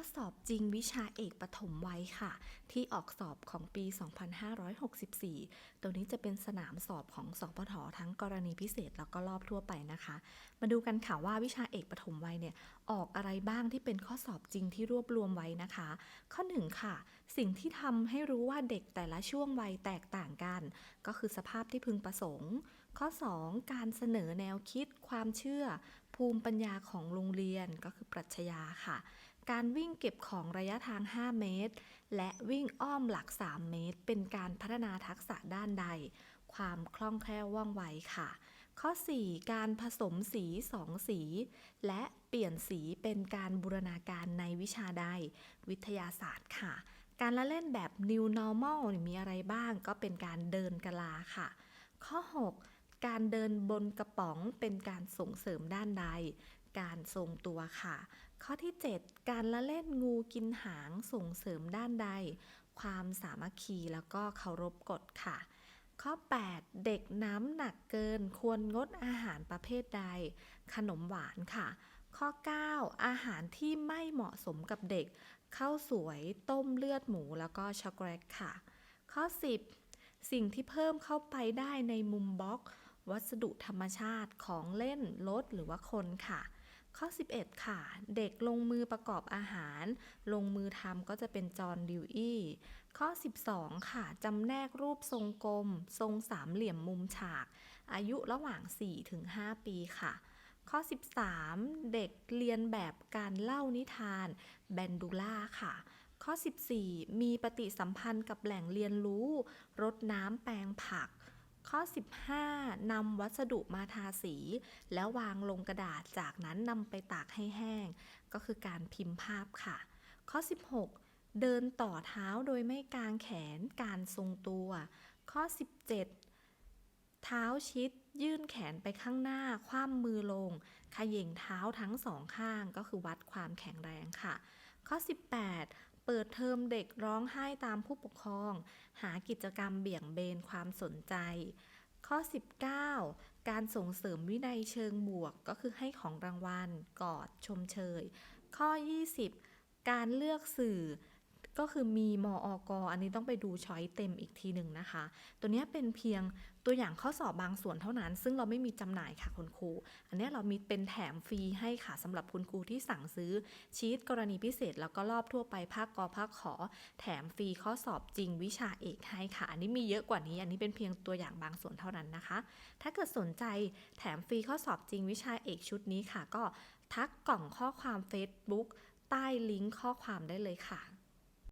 อสอบจริงวิชาเอกปฐมวัยค่ะ ที่ออกสอบของปี 2564 ตัวนี้จะเป็นสนามสอบของสปททั้งกรณีพิเศษแล้วก็รอบทั่วไปนะคะ มาดูกันค่ะว่าวิชาเอกปฐมวัยเนี่ยออกอะไรบ้างที่เป็นข้อสอบจริงที่รวบรวมไว้นะคะ ข้อ 1 ค่ะ สิ่งที่ทำให้รู้ว่าเด็กแต่ละช่วงวัยแตกต่างกัน ก็คือสภาพที่พึงประสงค์ ข้อ 2 การเสนอแนวคิดความเชื่อ ภูมิปัญญาของโรงเรียนก็คือปรัชญาค่ะ การวิ่งเก็บของระยะทาง 5 เมตร และวิ่งอ้อมหลัก 3 เมตร เป็นการพัฒนาทักษะด้านใด ความคล่องแคล่วว่องไวค่ะ ข้อ 4 การผสมสี 2 สี และเปลี่ยนสีเป็นการบูรณาการในวิชาใด วิทยาศาสตร์ค่ะ การละเล่นแบบ new normal มีอะไรบ้างก็เป็นการเดินกะลาค่ะ ข้อ 6การเดินบนกระป๋องเป็นการส่งเสริมด้านใด การทรงตัวค่ะ ข้อที่ 7 การละเล่นงูกินหางส่งเสริมด้านใด ความสามัคคีแล้วก็เคารพกฎค่ะ ข้อ 8 เด็กน้ำหนักเกินควรงดอาหารประเภทใด ขนมหวานค่ะ ข้อ 9 อาหารที่ไม่เหมาะสมกับเด็กข้าวสวยต้มเลือดหมูแล้วก็ช็อกโกแลตค่ะ ข้อ 10 สิ่งที่เพิ่มเข้าไปได้ในมุมบล็อก วัสดุธรรมชาติของเล่นรถหรือว่าคนค่ะ ข้อ 11 ค่ะ เด็กลงมือประกอบอาหาร ลงมือทำก็จะเป็นจอห์นดิวอี้ข้อ 12 ค่ะจำแนกรูปทรงกลม ทรงสามเหลี่ยมมุมฉาก อายุระหว่าง 4-5 ปีค่ะ ข้อ 13 เด็กเรียนแบบการเล่านิทานแบนดูล่าค่ะ ข้อ 14 มีปฏิสัมพันธ์กับแหล่งเรียนรู้ รดน้ำแปลงผัก ข้อ 15นำวัสดุมาทาสี แล้ววางลงกระดาษจากนั้นนำไปตากให้แห้ง ก็คือการพิมพ์ภาพค่ะ ข้อ 16 เดินต่อเท้าโดยไม่กางแขนการทรงตัว ข้อ 17 เท้าชิดยื่นแขนไปข้างหน้า คว่ำมือลงขย่งเท้าทั้งสองข้างก็คือวัดความแข็งแรงค่ะ ข้อ 18 เปิดเทอมเด็กร้องไห้ตามผู้ปกครอง หากิจกรรมเบี่ยงเบนความสนใจ ข้อ 19 การส่งเสริมวินัยเชิงบวกก็คือให้ของรางวัล กอดชมเชย ข้อ 20 การเลือกสื่อ ก็คือมีมออกอันนี้ต้องไปดูช้อยเต็มอีกทีหนึ่งนะคะ ตัวนี้เป็นเพียงตัวอย่างข้อสอบบางส่วนเท่านั้น ซึ่งเราไม่มีจำหน่ายค่ะคุณครู อันนี้เรามีเป็นแถมฟรีให้ค่ะสำหรับคุณครูที่สั่งซื้อชีตกรณีพิเศษ แล้วก็รอบทั่วไปภาคกอภาคขอ แถมฟรีข้อสอบจริงวิชาเอกให้ค่ะ อันนี้มีเยอะกว่านี้ อันนี้เป็นเพียงตัวอย่างบางส่วนเท่านั้นนะคะ ถ้าเกิดสนใจแถมฟรีข้อสอบจริงวิชาเอกชุดนี้ค่ะ ก็ทักกล่องข้อความ Facebook ใต้ลิงก์ข้อความได้เลยค่ะ